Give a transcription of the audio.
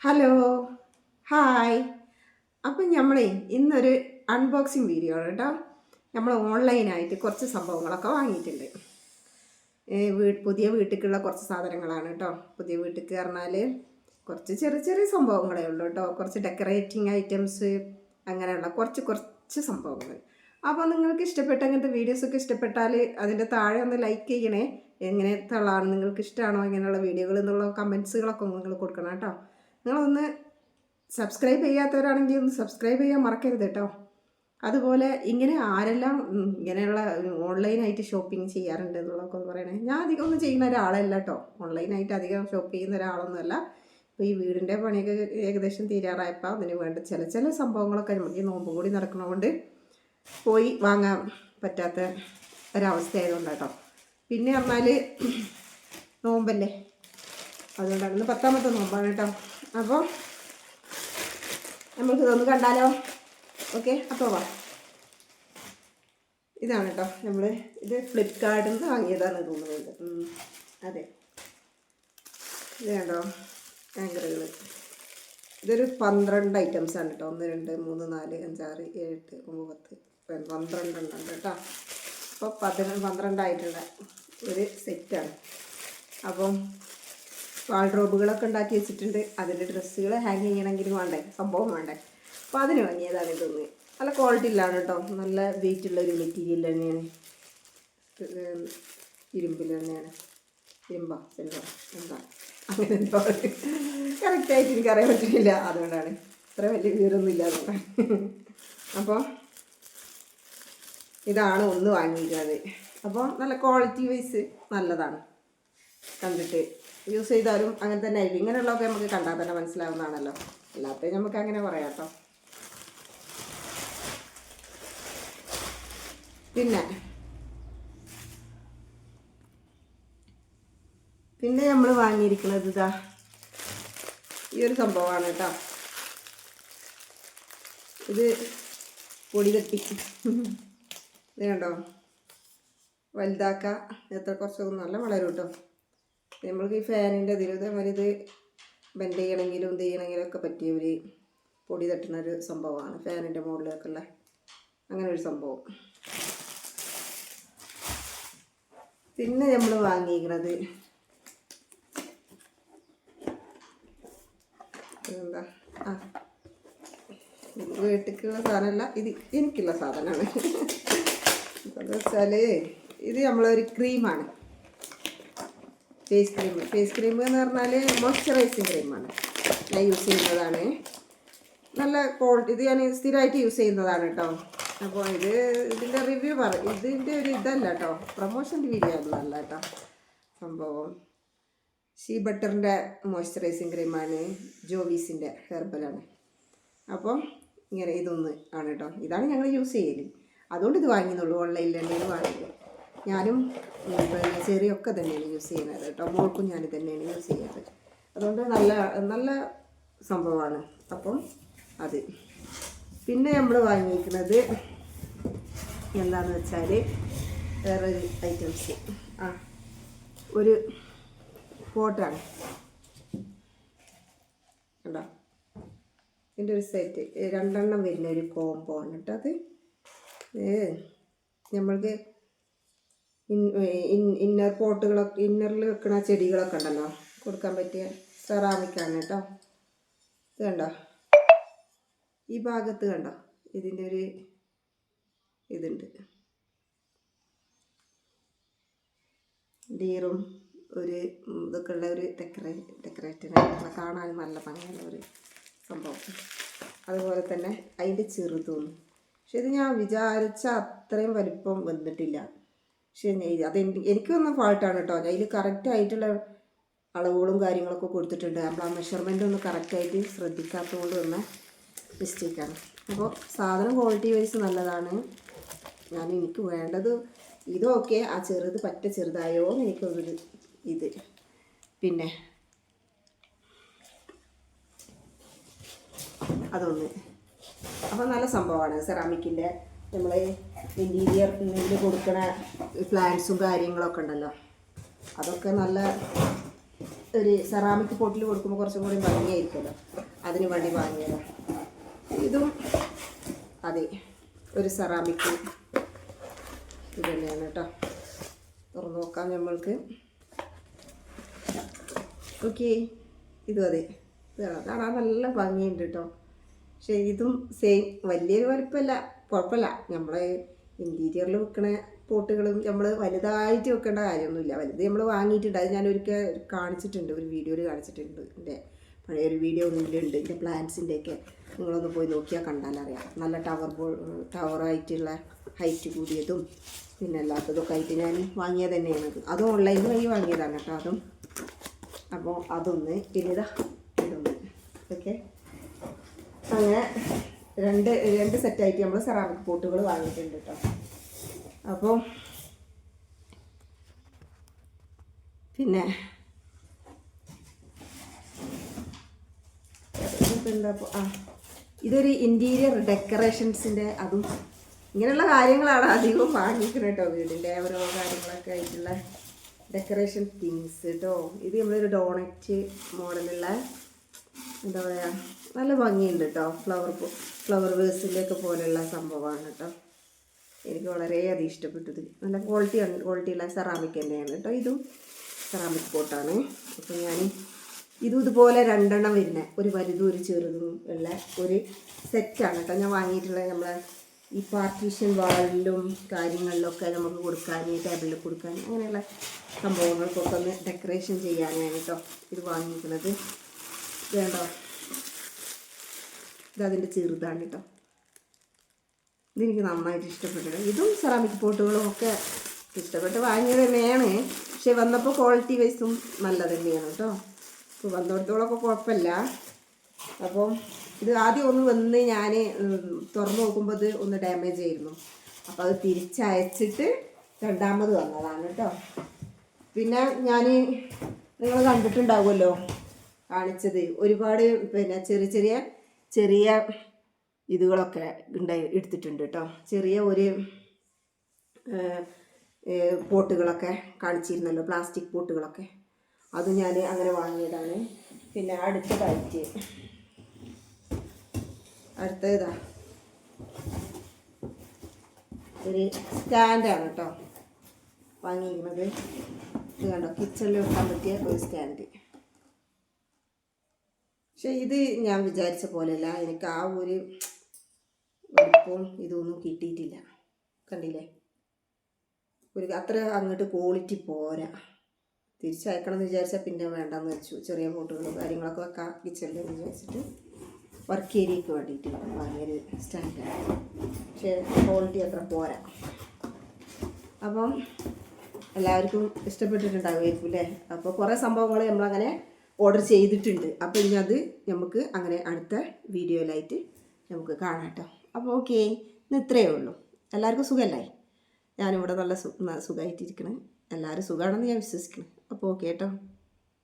Hello hi അപ്പം നമ്മളേ ഇന്നൊരു അൺബോക്സിങ് വീഡിയോ ആണ് കേട്ടോ നമ്മൾ ഓൺലൈനായിട്ട് കുറച്ച് സംഭവങ്ങളൊക്കെ വാങ്ങിയിട്ടുണ്ട്. പുതിയ വീട്ടിലേക്കുള്ള കുറച്ച് സാധനങ്ങളാണ് കേട്ടോ പുതിയ വീട്ടിലേക്ക് പറഞ്ഞാൽ കുറച്ച് ചെറിയ ചെറിയ സംഭവങ്ങളേ ഉള്ളൂ കേട്ടോ കുറച്ച് ഡെക്കറേറ്റിംഗ് ഐറ്റംസ് അങ്ങനെയുള്ള കുറച്ച് കുറച്ച് സംഭവങ്ങൾ. അപ്പോൾ നിങ്ങൾക്ക് ഇഷ്ടപ്പെട്ട അങ്ങനത്തെ വീഡിയോസൊക്കെ ഇഷ്ടപ്പെട്ടാൽ അതിന്റെ താഴെ ഒന്ന് ലൈക്ക് ചെയ്യണേ. എങ്ങനത്തെ ഉള്ളതാണ് നിങ്ങൾക്ക് ഇഷ്ടമാണോ ഇങ്ങനെയുള്ള വീഡിയോകൾ എന്നുള്ള കമൻസുകളൊക്കെ നിങ്ങൾ കൊടുക്കണം കേട്ടോ നിങ്ങളൊന്ന് സബ്സ്ക്രൈബ് ചെയ്യാത്തവരാണെങ്കിൽ ഒന്ന് സബ്സ്ക്രൈബ് ചെയ്യാൻ മറക്കരുത് കേട്ടോ. അതുപോലെ ഇങ്ങനെ ആരെല്ലാം ഇങ്ങനെയുള്ള ഓൺലൈനായിട്ട് ഷോപ്പിംഗ് ചെയ്യാറുണ്ട് എന്നുള്ളതൊക്കെ ഒന്ന് പറയണേ. ഞാൻ അധികം ഒന്നും ചെയ്യുന്ന ഒരാളല്ല കേട്ടോ. ഓൺലൈനായിട്ട് അധികം ഷോപ്പ് ചെയ്യുന്ന ഒരാളൊന്നുമല്ല. ഇപ്പോൾ ഈ വീടിന്റെ പണിയൊക്കെ ഏകദേശം തീരാറായപ്പോൾ അതിന് വേണ്ട ചില ചില സംഭവങ്ങളൊക്കെ നമുക്ക് ഈ നോമ്പ് കൂടി നടക്കണതുകൊണ്ട് പോയി വാങ്ങാൻ പറ്റാത്ത ഒരവസ്ഥയായതുകൊണ്ട് കേട്ടോ. പിന്നെ പറഞ്ഞാൽ നോമ്പല്ലേ? അതുകൊണ്ടാണ്. ഇന്ന് പത്താമത്തെ നോമ്പാണ് കേട്ടോ. അപ്പോൾ നമുക്ക് ഇതൊന്ന് കണ്ടാലോ? ഓക്കെ അപ്പോൾ വാ. ഇതാണ് കേട്ടോ നമ്മൾ ഇത് ഫ്ലിപ്കാർട്ടിൽ നിന്ന് വാങ്ങിയതാണ് തോന്നുന്നത് അതെ. ഇത് കണ്ടോ? ആങ്കറുകൾ ഇതൊരു പന്ത്രണ്ട് ഐറ്റംസ് ആണ് കേട്ടോ. ഒന്ന് രണ്ട് മൂന്ന് നാല് അഞ്ചാറ് ഏഴ് എട്ട് ഒമ്പത് പത്ത് പന്ത്രണ്ട് ഉണ്ട് കേട്ടോ. അപ്പോൾ പതിനൊന്ന് പന്ത്രണ്ടായിട്ടുള്ള ഒരു സെറ്റാണ് അപ്പം വാൾഡ്രോബുകളൊക്കെ ഉണ്ടാക്കി വെച്ചിട്ടുണ്ട്. അതിന്റെ ഡ്രസ്സുകൾ ഹാങ് ചെയ്യണമെങ്കിൽ വേണ്ടേ? സംഭവം വേണ്ടേ? അപ്പോൾ അതിന് വാങ്ങിയതാണ് ഇതൊന്ന്. നല്ല ക്വാളിറ്റി ഇല്ലാണ് കേട്ടോ. നല്ല വെയിറ്റ് ഉള്ള ഒരു മെറ്റീരിയൽ തന്നെയാണ്. ഇരുമ്പിൽ തന്നെയാണ്. ഇരുമ്പോ സിൽവർ എന്താ? അങ്ങനെ എന്തോ. കറക്റ്റായിട്ട് എനിക്കറിയാൻ പറ്റുന്നില്ല. അതുകൊണ്ടാണ്. ഇത്ര വലിയ വിവരമൊന്നും ഇല്ല അപ്പോൾ ഇതാണ് ഒന്ന് വാങ്ങിയിരുന്നത് അപ്പോൾ നല്ല ക്വാളിറ്റി വൈസ് നല്ലതാണ്. കണ്ടിട്ട് യൂസ് ചെയ്താലും അങ്ങനെ തന്നെ ആയിരിക്കും. ഇങ്ങനെയുള്ളതൊക്കെ നമുക്ക് കണ്ടാൽ തന്നെ മനസ്സിലാവുന്നതാണല്ലോ. അല്ലാത്ത നമുക്ക് അങ്ങനെ പറയാം കേട്ടോ പിന്നെ പിന്നെ നമ്മൾ വാങ്ങിയിരിക്കുന്നത് ഇതാ ഈ ഒരു സംഭവമാണ് കേട്ടോ ഇത് പൊടി തട്ടി ഇത് കണ്ടോ? വലുതാക്കുക എത്ര കുറച്ചൊക്കെ നല്ല വളരും കേട്ടോ നമ്മൾക്ക് ഈ ഫാനിന്റെ ഇതിൽ ഇത് ബെൻഡ് ചെയ്യണമെങ്കിലും ഇത് ചെയ്യണമെങ്കിലും ഒക്കെ പറ്റിയ ഒരു പൊടി തട്ടുന്ന ഒരു സംഭവമാണ് ഫാനിന്റെ മുകളിലൊക്കെ ഉള്ള അങ്ങനെ ഒരു സംഭവം. പിന്നെ നമ്മൾ വാങ്ങിയിരിക്കുന്നത് എന്താ ആ വീട്ടിലേക്കുള്ള സാധനമല്ല ഇത് എനിക്കുള്ള സാധനമാണ്. എന്താ വെച്ചാൽ ഇത് നമ്മളൊരു ക്രീമാണ് ഫേസ് ക്രീം ഫേസ് ക്രീം എന്ന് പറഞ്ഞാൽ മോയ്സ്ചറൈസിങ് ക്രീമാണ് ഞാൻ യൂസ് ചെയ്യുന്നതാണ്. നല്ല ക്വാളിറ്റി ഇത് ഞാൻ സ്ഥിരമായിട്ട് യൂസ് ചെയ്യുന്നതാണ് കേട്ടോ അപ്പോൾ ഇത് ഇതിന്റെ റിവ്യൂ പറ ഇതിന്റെ ഒരു ഇതല്ല കേട്ടോ പ്രൊമോഷൻ വീഡിയോ ഒന്നുമല്ല കേട്ടോ സംഭവം. ഷീ ബട്ടറിന്റെ മോയ്സ്ചറൈസിങ് ക്രീമാണ് ജോവീസിന്റെ ഹെർബലാണ് അപ്പം ഇങ്ങനെ ഇതൊന്ന് ആണ് കേട്ടോ ഇതാണ് ഞങ്ങൾ യൂസ് ചെയ്യൽ. അതുകൊണ്ട് ഇത് വാങ്ങിയെന്നുള്ളൂ ഓൺലൈനിൽ എന്തെങ്കിലും വാങ്ങിയത്. ഞാനും പിന്നെ ചെറിയൊക്കെ തന്നെയാണ് യൂസ് ചെയ്യുന്നത് കേട്ടോ. മോൾക്കും ഞാൻ തന്നെയാണ് യൂസ് ചെയ്യുന്നത്. അതുകൊണ്ട് നല്ല നല്ല സംഭവമാണ്. അപ്പം അത്. പിന്നെ നമ്മൾ വാങ്ങിയിരിക്കുന്നത് എന്താണെന്ന് വെച്ചാൽ വേറൊരു ഐറ്റംസ് ആ ഒരു പോട്ടാണ് കണ്ടോ? ഇതിന്റെ ഒരു സെറ്റ് രണ്ടെണ്ണം വരുന്ന ഒരു കോംബോ ആണ് കേട്ടോ അത് നമ്മൾക്ക് ഇന്നർ പോട്ടുകളൊക്കെ ഇന്നറിൽ വെക്കുന്ന ചെടികളൊക്കെ ഉണ്ടല്ലോ. കൊടുക്കാൻ പറ്റിയ സെറാമിക്കാണ് കേട്ടോ. ഇത് കണ്ടോ? ഈ ഭാഗത്ത് കണ്ടോ? ഇതിന്റെ ഒരു ഇതുണ്ട്. ഡീറും ഒരു ഇതൊക്കെ ഉള്ള ഒരു ഡെക്കറേ ഡെക്കറേറ്റീവായിട്ടുള്ള കാണാൻ നല്ല ഭംഗിയുള്ള ഒരു സംഭവം. അതുപോലെ തന്നെ അതിന്റെ ചെറുതും. പക്ഷെ ഇത് ഞാൻ വിചാരിച്ച അത്രയും വലിപ്പം വന്നിട്ടില്ല. പക്ഷെ അത് എനിക്ക് വന്ന ഫാൾട്ടാണ് കേട്ടോ അതിൽ കറക്റ്റ് ആയിട്ടുള്ള അളവുകളും കാര്യങ്ങളൊക്കെ കൊടുത്തിട്ടുണ്ട്. നമ്മൾ ആ മെഷർമെന്റ് ഒന്ന് കറക്റ്റായിട്ട് ശ്രദ്ധിക്കാത്തതുകൊണ്ട് വന്ന മിസ്റ്റേക്കാണ് അപ്പോൾ സാധനം ക്വാളിറ്റി വൈസ് നല്ലതാണ്. ഞാൻ എനിക്ക് വേണ്ടത് ഇതൊക്കെ ആ ചെറുത് പറ്റ ചെറുതായോ എന്ന് എനിക്കൊരു ഇത്. പിന്നെ അതൊന്ന്. അപ്പോൾ നല്ല സംഭവമാണ്. സെറാമിക്കിന്റെ നമ്മൾ ഇന്റീരിയർ ഇതിൽ കൊടുക്കണ പ്ലാന്റ്സും കാര്യങ്ങളൊക്കെ ഉണ്ടല്ലോ. അതൊക്കെ നല്ല ഒരു സെറാമിക് പോട്ടിൽ കൊടുക്കുമ്പോൾ കുറച്ചും കൂടി ഭംഗിയായിരിക്കുമല്ലോ. അതിന് വേണ്ടി വാങ്ങിയത്. ഇതും അതെ ഒരു സെറാമിക് ഇത് തന്നെയാണ് കേട്ടോ. തുറന്നു നോക്കാം നമ്മൾക്ക്. ഓക്കെ ഇതും അതെ. കാണാൻ നല്ല ഭംഗിയുണ്ട് കേട്ടോ. പക്ഷേ ഇതും സെയിം വലിയൊരു വലിപ്പമല്ല. കുഴപ്പമില്ല. നമ്മളെ ഇന്റീരിയറിൽ വെക്കണ പോട്ടുകളും നമ്മൾ വലുതായിട്ട് വെക്കേണ്ട കാര്യമൊന്നുമില്ല. വലുത് നമ്മൾ വാങ്ങിയിട്ടുണ്ട്. അത് ഞാൻ ഒരിക്കൽ കാണിച്ചിട്ടുണ്ട്. ഒരു വീഡിയോയിൽ കാണിച്ചിട്ടുണ്ട് എന്റെ പഴയൊരു വീഡിയോ ഒന്നിലുണ്ട്. എന്റെ പ്ലാന്റ്സിന്റെയൊക്കെ നിങ്ങളൊന്ന് പോയി നോക്കിയാൽ കണ്ടാലറിയാം. നല്ല ടവർ ബോൾ ടവറായിട്ടുള്ള ഹൈറ്റ് കൂടിയതും പിന്നെ അല്ലാത്തതൊക്കെ ആയിട്ട് ഞാൻ വാങ്ങിയത് തന്നെയാണ്. അത് അതും ഓൺലൈൻ വഴി വാങ്ങിയതാണ് കേട്ടോ അതും. അപ്പോൾ അതൊന്ന് പിന്നെ ഇതാ ഇതൊന്ന് ഓക്കെ? അങ്ങനെ രണ്ട് രണ്ട് സെറ്റായിട്ട് നമ്മൾ സെറാമിക് പോട്ടുകൾ വാങ്ങിയിട്ടുണ്ട് കേട്ടോ അപ്പോൾ പിന്നെ എന്താ ആ ഇതൊരു ഇന്റീരിയർ ഡെക്കറേഷൻസിന്റെ അതും ഇങ്ങനെയുള്ള കാര്യങ്ങളാണ് അധികവും വാങ്ങിക്കുന്നത് കേട്ടോ വീടിന്റെ ഓരോ കാര്യങ്ങളൊക്കെ ആയിട്ടുള്ള ഡെക്കറേഷൻ തിങ്സ് കേട്ടോ ഇത് നമ്മളൊരു ഡോണറ്റ് മോഡലുള്ള എന്താ പറയുക നല്ല ഭംഗിയുണ്ട് കേട്ടോ ഫ്ലവർ ഫ്ലവർ വേഴ്സിന്റെ ഒക്കെ പോലെയുള്ള സംഭവമാണ് കേട്ടോ എനിക്ക് വളരെയധികം ഇഷ്ടപ്പെട്ടത്. നല്ല ക്വാളിറ്റി ക്വാളിറ്റിയുള്ള സെറാമിക് തന്നെയാണ് കേട്ടോ ഇതും. സെറാമിക് പോട്ടാണ് അപ്പോൾ ഞാൻ ഇതും ഇതുപോലെ രണ്ടെണ്ണം വരുന്ന. ഒരു വലുതും ഒരു ചെറുതും ഉള്ള ഒരു സെറ്റാണ് കേട്ടോ ഞാൻ വാങ്ങിയിട്ടുള്ളത് നമ്മളെ ഈ പാർട്ടീഷൻ വാളിലും കാര്യങ്ങളിലൊക്കെ നമുക്ക് കൊടുക്കാൻ ടേബിളിൽ കൊടുക്കാൻ അങ്ങനെയുള്ള സംഭവങ്ങൾക്കൊക്കെ ഒന്ന് ഡെക്കറേഷൻ ചെയ്യാനാണ് കേട്ടോ ഇത് വാങ്ങിയിരിക്കുന്നത് വേണ്ടോ? ഇതതിന്റെ ചെറുതാണ് കേട്ടോ. ഇതെനിക്ക് നന്നായിട്ട് ഇഷ്ടപ്പെട്ടത് ഇതും സെറാമിക് പോട്ടുകളും ഒക്കെ ഇഷ്ടപ്പെട്ട് വാങ്ങിയത് തന്നെയാണ്. പക്ഷെ വന്നപ്പോൾ ക്വാളിറ്റി വൈസും നല്ലത് തന്നെയാണ് കേട്ടോ. ഇപ്പോൾ വന്നിടത്തോളമൊക്കെ കുഴപ്പമില്ല. അപ്പം ഇത് ആദ്യം ഒന്ന് വന്ന് ഞാൻ തുറന്നു നോക്കുമ്പോൾ ഇത് ഒന്ന് ഡാമേജ് ആയിരുന്നു. അപ്പോൾ അത് തിരിച്ചയച്ചിട്ട് രണ്ടാമത് വന്നതാണ് കേട്ടോ. പിന്നെ ഞാൻ നിങ്ങൾ കണ്ടിട്ടുണ്ടാവുമല്ലോ കാണിച്ചത്. ഒരുപാട് പിന്നെ ചെറിയ ചെറിയ ചെറിയ ഇതുകളൊക്കെ ഉണ്ടായി എടുത്തിട്ടുണ്ട് കേട്ടോ. ചെറിയ ഒരു പോട്ടുകളൊക്കെ കാണിച്ചിരുന്നല്ലോ പ്ലാസ്റ്റിക് പോട്ടുകളൊക്കെ. അത് ഞാൻ അങ്ങനെ വാങ്ങിയതാണ്. പിന്നെ അടുത്തതായിട്ട് അടുത്തതാ ഒരു സ്റ്റാൻഡാണ് കേട്ടോ. വാങ്ങിയിരിക്കുന്നത്. ഇത് കണ്ടോ കിച്ചണിൽ വെക്കാൻ പറ്റിയ ഒരു സ്റ്റാൻഡ്. പക്ഷെ ഇത് ഞാൻ വിചാരിച്ച പോലെയല്ല. എനിക്ക് ആ ഒരു വലിപ്പവും ഇതൊന്നും കിട്ടിയിട്ടില്ല. കണ്ടില്ലേ? ഒരു അത്ര അങ്ങോട്ട് ക്വാളിറ്റി പോരാ. തിരിച്ചയക്കണം എന്ന് വിചാരിച്ചാൽ പിന്നെ വേണ്ടെന്ന് വെച്ചു. ചെറിയ ഫോട്ടോകളും കാര്യങ്ങളൊക്കെ വെക്കാം കിച്ചണിൽ എന്ന് വിചാരിച്ചിട്ട് വർക്ക് ഏരിയക്ക് വേണ്ടിയിട്ട് വാങ്ങിയൊരു സ്റ്റാൻഡാണ് പക്ഷേ ക്വാളിറ്റി അത്ര പോരാ. അപ്പം എല്ലാവർക്കും ഇഷ്ടപ്പെട്ടിട്ടുണ്ടാകുമായിരിക്കും അല്ലേ? അപ്പോൾ കുറേ സംഭവങ്ങൾ നമ്മളങ്ങനെ ഓർഡർ ചെയ്തിട്ടുണ്ട്. അപ്പോൾ ഇനി അത് നമുക്ക് അങ്ങനെ അടുത്ത വീഡിയോയിലായിട്ട് നമുക്ക് കാണാം കേട്ടോ അപ്പോൾ ഓക്കെ ഇന്ന് ഇത്രയേ ഉള്ളൂ. എല്ലാവർക്കും സുഖമല്ലേ ഞാനിവിടെ നല്ല സു സുഖമായിട്ടിരിക്കണം എല്ലാവരും സുഖമാണെന്ന് ഞാൻ വിശ്വസിക്കണം. അപ്പോൾ ഓക്കെ കേട്ടോ